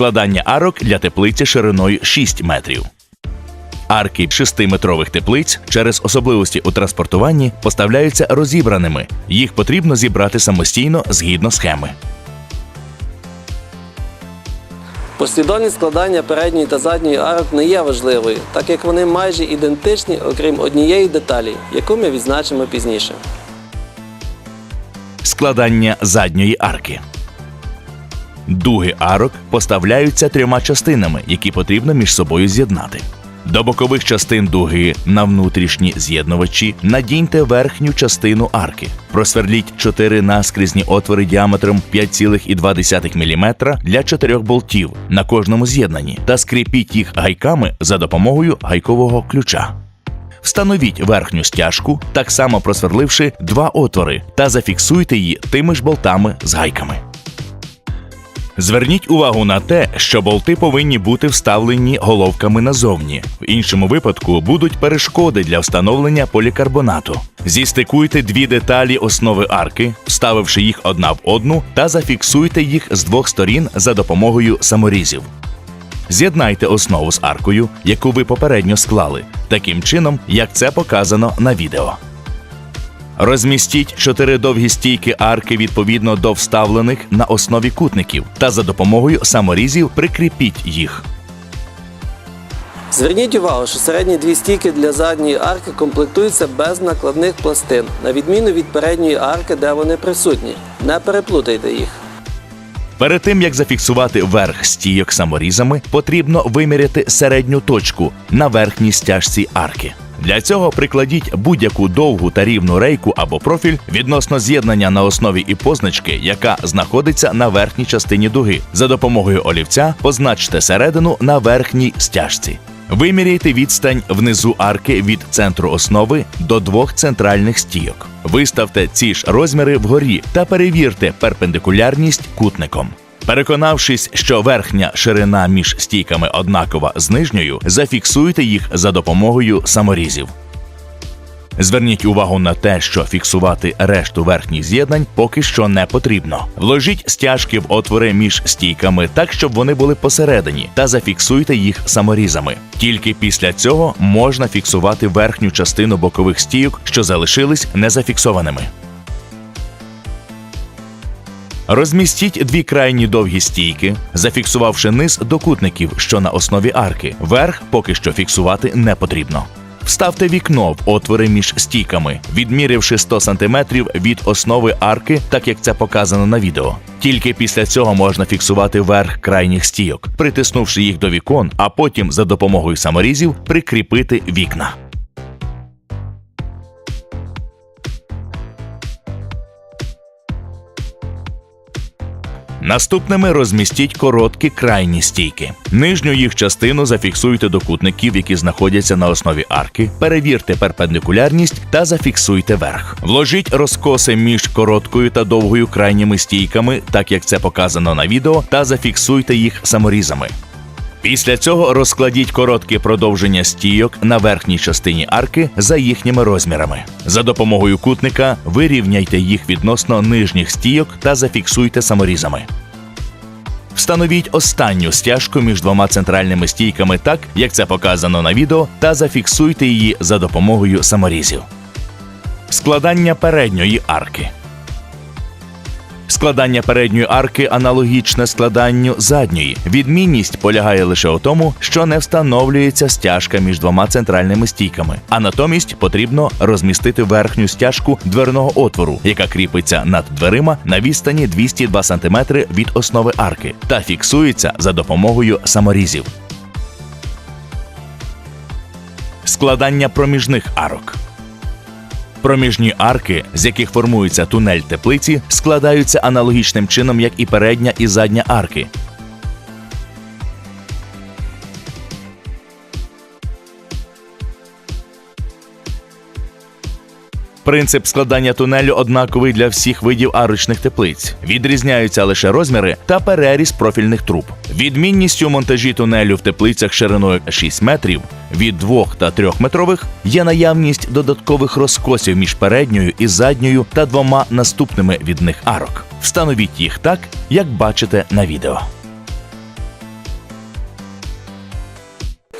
Складання арок для теплиці шириною 6 метрів. Арки 6-метрових теплиць через особливості у транспортуванні поставляються розібраними. Їх потрібно зібрати самостійно згідно схеми. Послідовність складання передньої та задньої арок не є важливою, так як вони майже ідентичні, окрім однієї деталі, яку ми відзначимо пізніше. Складання задньої арки. Дуги арок поставляються трьома частинами, які потрібно між собою з'єднати. До бокових частин дуги на внутрішні з'єднувачі надіньте верхню частину арки. Просверліть чотири наскрізні отвори діаметром 5,2 мм для чотирьох болтів на кожному з'єднанні та скріпіть їх гайками за допомогою гайкового ключа. Встановіть верхню стяжку, так само просверливши два отвори, та зафіксуйте її тими ж болтами з гайками. Зверніть увагу на те, що болти повинні бути вставлені головками назовні. В іншому випадку будуть перешкоди для встановлення полікарбонату. Зістикуйте дві деталі основи арки, вставивши їх одна в одну, та зафіксуйте їх з двох сторін за допомогою саморізів. З'єднайте основу з аркою, яку ви попередньо склали, таким чином, як це показано на відео. Розмістіть чотири довгі стійки арки відповідно до вставлених на основі кутників та за допомогою саморізів прикріпіть їх. Зверніть увагу, що середні дві стійки для задньої арки комплектуються без накладних пластин, на відміну від передньої арки, де вони присутні. Не переплутайте їх. Перед тим як зафіксувати верх стійок саморізами, потрібно виміряти середню точку на верхній стяжці арки. Для цього прикладіть будь-яку довгу та рівну рейку або профіль відносно з'єднання на основі і позначки, яка знаходиться на верхній частині дуги. За допомогою олівця позначте середину на верхній стяжці. Виміряйте відстань внизу арки від центру основи до двох центральних стійок. Виставте ці ж розміри вгорі та перевірте перпендикулярність кутником. Переконавшись, що верхня ширина між стійками однакова з нижньою, зафіксуйте їх за допомогою саморізів. Зверніть увагу на те, що фіксувати решту верхніх з'єднань поки що не потрібно. Вложіть стяжки в отвори між стійками так, щоб вони були посередині, та зафіксуйте їх саморізами. Тільки після цього можна фіксувати верхню частину бокових стійок, що залишились незафіксованими. Розмістіть дві крайні довгі стійки, зафіксувавши низ до кутників, що на основі арки. Верх поки що фіксувати не потрібно. Вставте вікно в отвори між стійками, відміривши 100 см від основи арки, так як це показано на відео. Тільки після цього можна фіксувати верх крайніх стійок, притиснувши їх до вікон, а потім за допомогою саморізів прикріпити вікна. Наступними розмістіть короткі крайні стійки. Нижню їх частину зафіксуйте до кутників, які знаходяться на основі арки. Перевірте перпендикулярність та зафіксуйте верх. Вложіть розкоси між короткою та довгою крайніми стійками, так як це показано на відео, та зафіксуйте їх саморізами. Після цього розкладіть короткі продовження стійок на верхній частині арки за їхніми розмірами. За допомогою кутника вирівняйте їх відносно нижніх стійок та зафіксуйте саморізами. Встановіть останню стяжку між двома центральними стійками так, як це показано на відео, та зафіксуйте її за допомогою саморізів. Складання передньої арки. Складання передньої арки аналогічне складанню задньої. Відмінність полягає лише у тому, що не встановлюється стяжка між двома центральними стійками, а натомість потрібно розмістити верхню стяжку дверного отвору, яка кріпиться над дверима на відстані 202 см від основи арки, та фіксується за допомогою саморізів. Складання проміжних арок. Проміжні арки, з яких формується тунель теплиці, складаються аналогічним чином, як і передня і задня арки. Принцип складання тунелю однаковий для всіх видів арочних теплиць. Відрізняються лише розміри та переріз профільних труб. Відмінністю монтажі тунелю в теплицях шириною 6 метрів від 2 та 3 метрових є наявність додаткових розкосів між передньою і задньою та двома наступними від них арок. Встановіть їх так, як бачите на відео.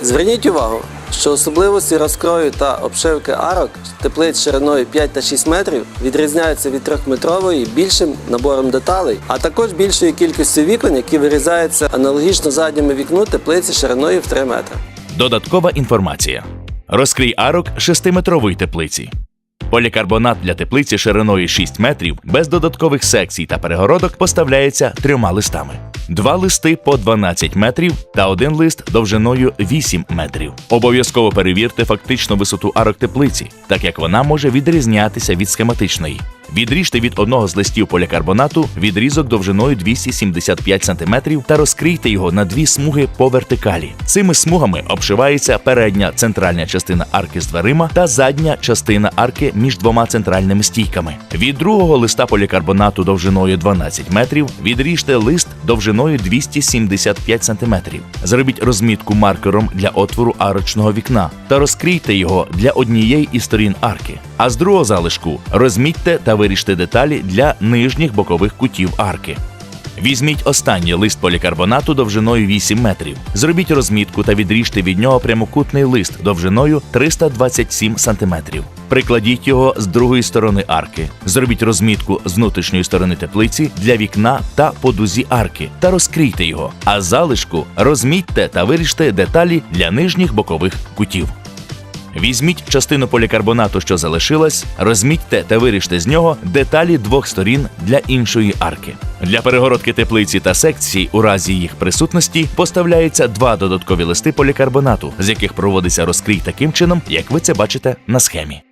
Зверніть увагу, що особливості розкрою та обшивки арок теплиць шириною 5 та 6 метрів відрізняються від 3-метрової більшим набором деталей, а також більшою кількістю вікон, які вирізаються аналогічно задньому вікну теплиці шириною в 3 метри. Додаткова інформація. Розкрій арок 6-метрової теплиці. Полікарбонат для теплиці шириною 6 метрів без додаткових секцій та перегородок поставляється трьома листами. Два листи по 12 метрів та один лист довжиною 8 метрів. Обов'язково перевірте фактичну висоту арок теплиці, так як вона може відрізнятися від схематичної. Відріжте від одного з листів полікарбонату відрізок довжиною 275 см та розкрийте його на дві смуги по вертикалі. Цими смугами обшивається передня центральна частина арки з дверима та задня частина арки між двома центральними стійками. Від другого листа полікарбонату довжиною 12 метрів відріжте лист довжиною 275 см. Зробіть розмітку маркером для отвору арочного вікна та розкрийте його для однієї із сторін арки. А з другого залишку розмітьте та виріжте деталі для нижніх бокових кутів арки. Візьміть останній лист полікарбонату довжиною 8 метрів. Зробіть розмітку та відріжте від нього прямокутний лист довжиною 327 сантиметрів. Прикладіть його з другої сторони арки. Зробіть розмітку з внутрішньої сторони теплиці для вікна та по дузі арки та розкрийте його. А залишку розмітьте та виріжте деталі для нижніх бокових кутів. Візьміть частину полікарбонату, що залишилась, розмітьте та виріжте з нього деталі двох сторін для іншої арки. Для перегородки теплиці та секції, у разі їх присутності поставляються два додаткові листи полікарбонату, з яких проводиться розкрій таким чином, як ви це бачите на схемі.